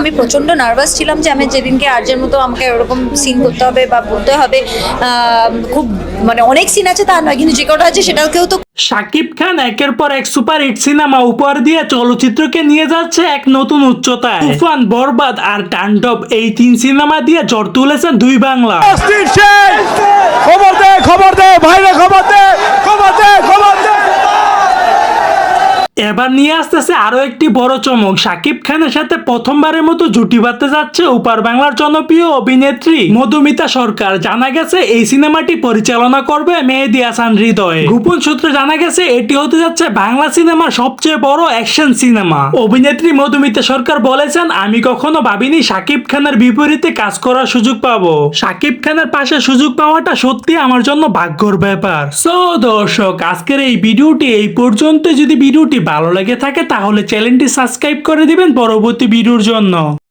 আমি প্রচণ্ড নার্ভাস ছিলাম যে আমি যেদিনকে আর্যের মতো আমাকে ওরকম সিন করতে হবে বা বলতে হবে খুব মানে অনেক সিন আছে তা নয় কিন্তু যে কটা আছে সেটাকেও তো শাকিব খান একের পর এক সুপার হিট সিনেমা উপহার দিয়ে চলচ্চিত্রকে নিয়ে যাচ্ছে এক নতুন উচ্চতায়। তুফান বরবাদ আর তাণ্ডব এই তিন সিনেমা দিয়ে জ্বর তুলেছেন দুই বাংলা। খবর দে খবর দে ভাইরে খবর দে খবর দে খবর দে এবার নিয়ে আসতেছে আরও একটি বড় চমক। শাকিব খানের সাথে প্রথমবারের মতো জুটি বাঁধতে যাচ্ছে উপার বাংলার জনপ্রিয় অভিনেত্রী মধুমিতা সরকার। জানা গেছে, এই সিনেমাটি পরিচালনা করবে মেহেদি হাসান হৃদয়। গোপন সূত্রে জানা গেছে, এটি হতে যাচ্ছে বাংলা সিনেমার সবচেয়ে বড় অ্যাকশন সিনেমা। অভিনেত্রী মধুমিতা সরকার বলেছেন, আমি কখনো ভাবিনি শাকিব খানের বিপরীতে কাজ করার সুযোগ পাবো। শাকিব খানের পাশে সুযোগ পাওয়াটা সত্যি আমার জন্য ভাগ্যর ব্যাপার। সো দর্শক, আজকের এই ভিডিওটি এই পর্যন্ত যদি ভিডিওটি ভালো লেগে থাকে তাহলে চ্যানেলটি সাবস্ক্রাইব করে দিবেন পরবর্তী ভিডিওর জন্য।